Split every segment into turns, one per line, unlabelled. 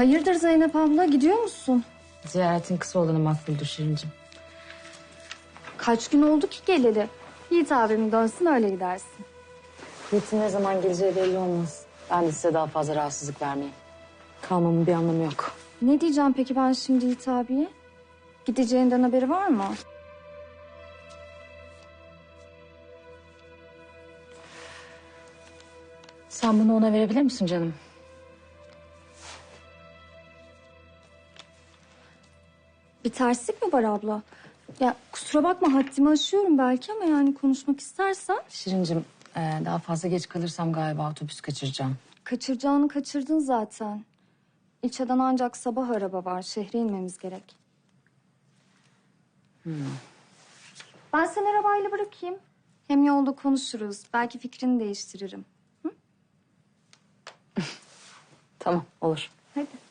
Hayırdır Zeynep abla gidiyor musun?
Ziyaretin kısa olanı makbuldür Şirincim.
Kaç gün oldu ki geleli? Yiğit abim dönsün öyle gidersin.
Yiğit'in ne zaman geleceği belli olmaz. Ben de size daha fazla rahatsızlık vermeyeyim. Kalmamın bir anlamı yok.
Ne diyeceğim peki ben şimdi Yiğit abiye? Gideceğinden haberi var mı?
Sen bunu ona verebilir misin canım?
Bir terslik mi var abla? Ya kusura bakma haddimi aşıyorum belki ama yani konuşmak istersen
Şirincim e, daha fazla geç kalırsam galiba otobüs kaçıracağım.
kaçıracağını kaçırdın zaten. İlçeden ancak sabah araba var. Şehre inmemiz gerek. Ben seni arabayla bırakayım. Hem yolda konuşuruz. Belki fikrini değiştiririm.
Tamam olur.
Hadi.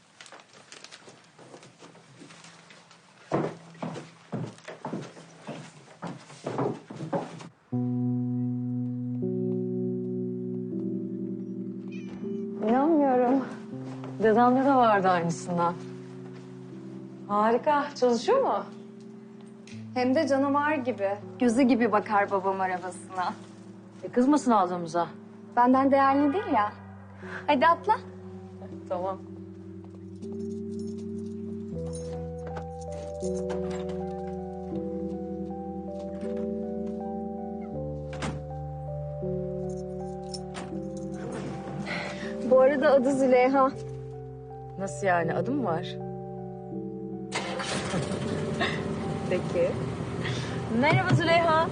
Dedemde de vardı aynısından. Harika. Çalışıyor mu?
Hem de canavar gibi. Gözü gibi bakar babam arabasına.
E, kızmasın aldığımıza.
Benden değerli değil ya. Hadi atla.
Tamam.
Bu arada adı Züleyha.
Nasıl yani? Adım var? Peki. Merhaba Züleyha.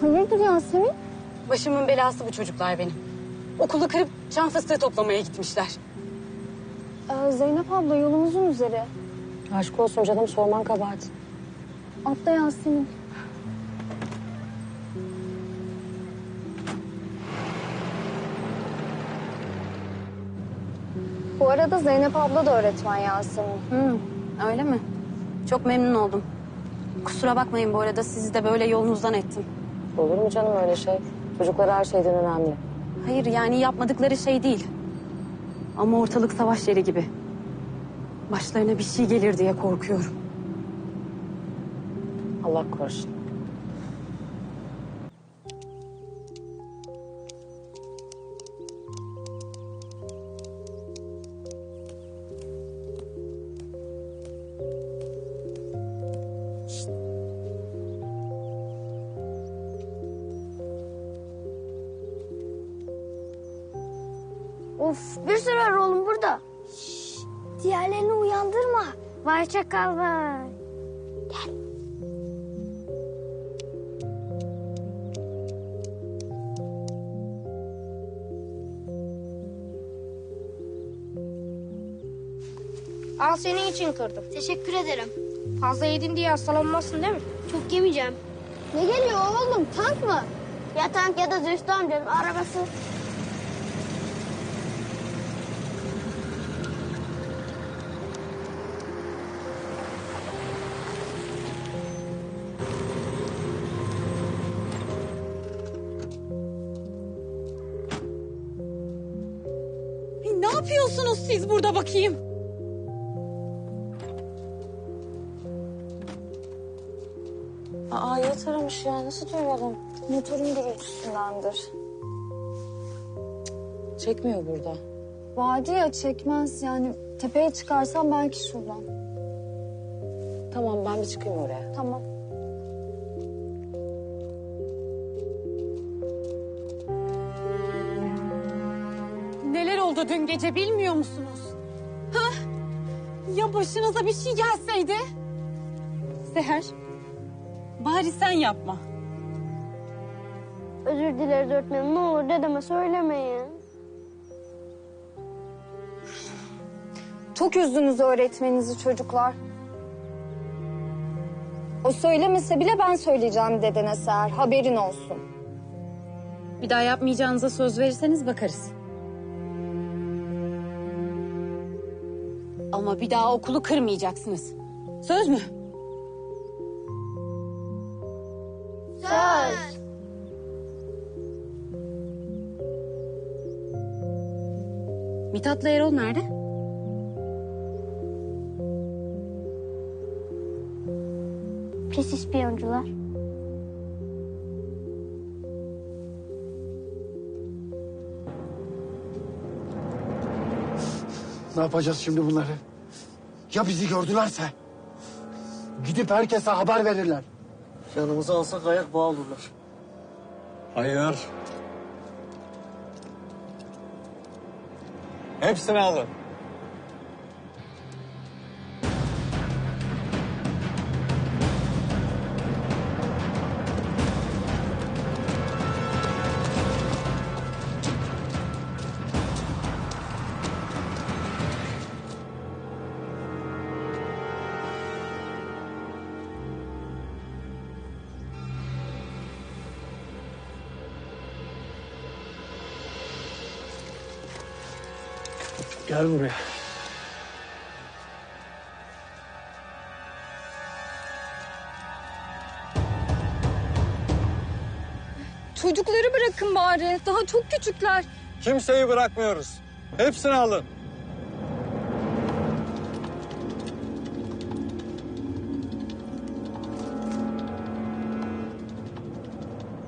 Hayırdır Yasemin?
Başımın belası bu çocuklar benim. Okulu kırıp çam fıstığı toplamaya gitmişler.
Ee, Zeynep abla yolumuzun üzeri.
Aşk olsun canım sorman kabahat.
Atla Yasemin. Bu arada Zeynep abla da öğretmen Yasemin.
Hı, öyle mi? Çok memnun oldum. Kusura bakmayın bu arada sizi de böyle yolunuzdan ettim.
Olur mu canım öyle şey? Çocuklar her şeyden önemli.
Hayır yani yapmadıkları şey değil. Ama ortalık savaş yeri gibi. Başlarına bir şey gelir diye korkuyorum.
Allah korusun.
Of bir sürü var oğlum burada. diğerlerini uyandırma. Vay çakal vay. Gel.
Al senin için kırdım.
Teşekkür ederim.
Fazla yedin diye hastalanmazsın değil mi?
Çok yemeyeceğim. Ne geliyor oğlum tank mı? Ya tank ya da Zühtü amcanın arabası.
Yapıyorsunuz siz burada bakayım?
Aa Yiğit aramış ya. Nasıl duymadım?
Motorun gürültüsündendir.
Çekmiyor burada.
Vadi ya çekmez yani tepeye çıkarsam belki şuradan.
Tamam ben bir çıkayım oraya.
Tamam.
Oldu dün gece bilmiyor musunuz? Ha? Ya başınıza bir şey gelseydi? Seher, bari sen yapma.
Özür dileriz öğretmenim. Ne olur dedeme söylemeyin.
Çok üzdünüz öğretmeninizi çocuklar. O söylemese bile ben söyleyeceğim dedene Seher. Haberin olsun.
Bir daha yapmayacağınıza söz verirseniz bakarız. Ama bir daha okulu kırmayacaksınız. Söz mü?
Söz.
Mithat'la Erol nerede?
Pis ispiyoncular.
Ne yapacağız şimdi bunları? Ya bizi gördülerse? Gidip herkese haber verirler.
Yanımıza alsak ayak bağı olurlar.
Hayır. Hepsini alın.
Gel buraya.
Çocukları bırakın bari. Daha çok küçükler.
Kimseyi bırakmıyoruz. Hepsini alın.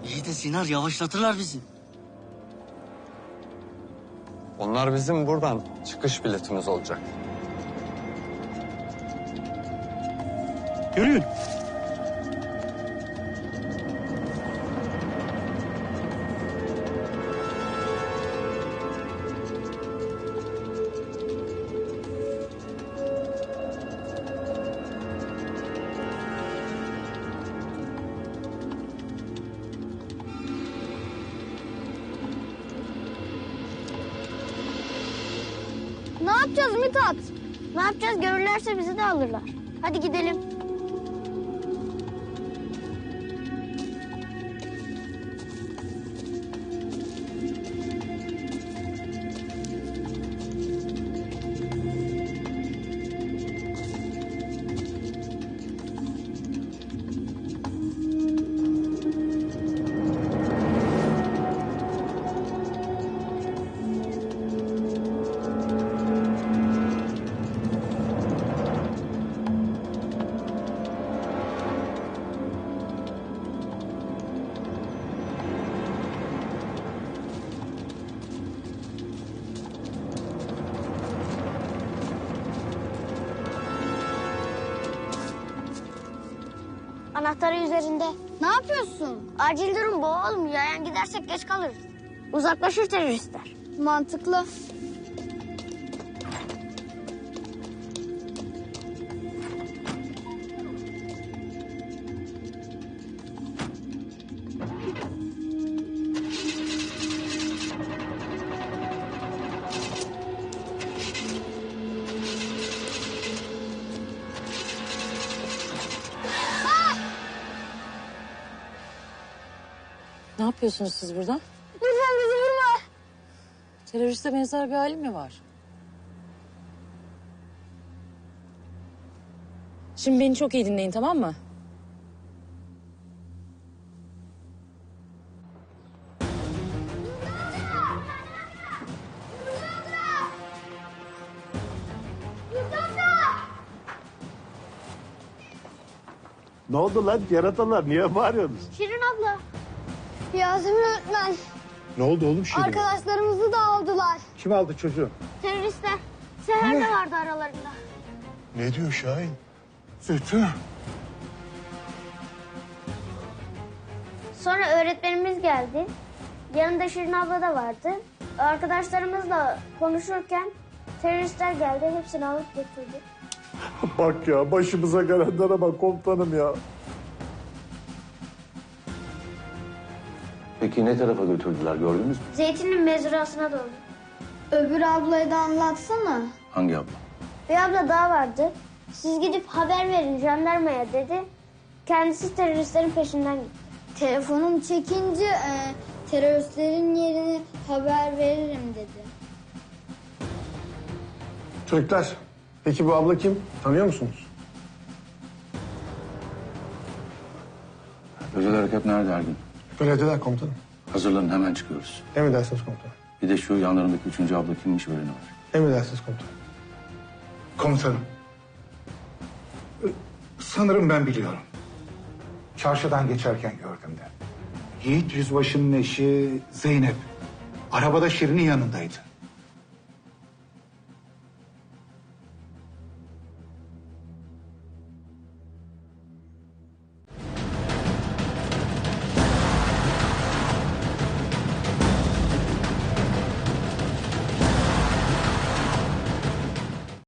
İyi de Sinar yavaşlatırlar bizi.
Onlar bizim buradan çıkış biletimiz olacak.
Yürüyün.
Yapacağız Mithat? Ne yapacağız? Görürlerse bizi de alırlar. Hadi gidelim. Anahtarı üzerinde. Ne yapıyorsun? Acil durum bu oğlum. Yayan gidersek geç kalırız. Uzaklaşır teröristler. Mantıklı.
Yapıyorsunuz siz burada?
Lütfen bizi vurma.
Teröriste benzer bir halim mi var? Şimdi beni çok iyi dinleyin tamam mı?
Ne oldu lan yaratalar? Niye bağırıyorsunuz?
Şirin abla. Yasemin öğretmen.
Ne oldu oğlum şimdi?
Arkadaşlarımızı da aldılar.
Kim aldı çocuğu?
Teröristler. Seher de vardı aralarında.
Ne diyor Şahin? Zeytin.
Sonra öğretmenimiz geldi. Yanında Şirin abla da vardı. Arkadaşlarımızla konuşurken teröristler geldi. Hepsini alıp götürdü.
Bak ya başımıza gelenlere bak komutanım ya.
Peki ne tarafa götürdüler gördünüz mü?
Zeytin'in mezrasına doğru. Öbür ablayı da anlatsana.
Hangi abla?
Bir abla daha vardı. Siz gidip haber verin jandarmaya dedi. Kendisi teröristlerin peşinden gitti. Telefonum çekince e, teröristlerin yerini haber veririm dedi.
Çocuklar, peki bu abla kim? Tanıyor musunuz?
Özel harekat nerede Ergin?
Belediyeler komutanım.
Hazırlanın hemen çıkıyoruz.
Emredersiniz komutanım.
Bir de şu yanlarındaki üçüncü abla kimmiş öğreni var.
Emredersiniz komutanım.
Komutanım. Sanırım ben biliyorum. Çarşıdan geçerken gördüm de. Yiğit Yüzbaşı'nın eşi Zeynep. Arabada Şirin'in yanındaydı.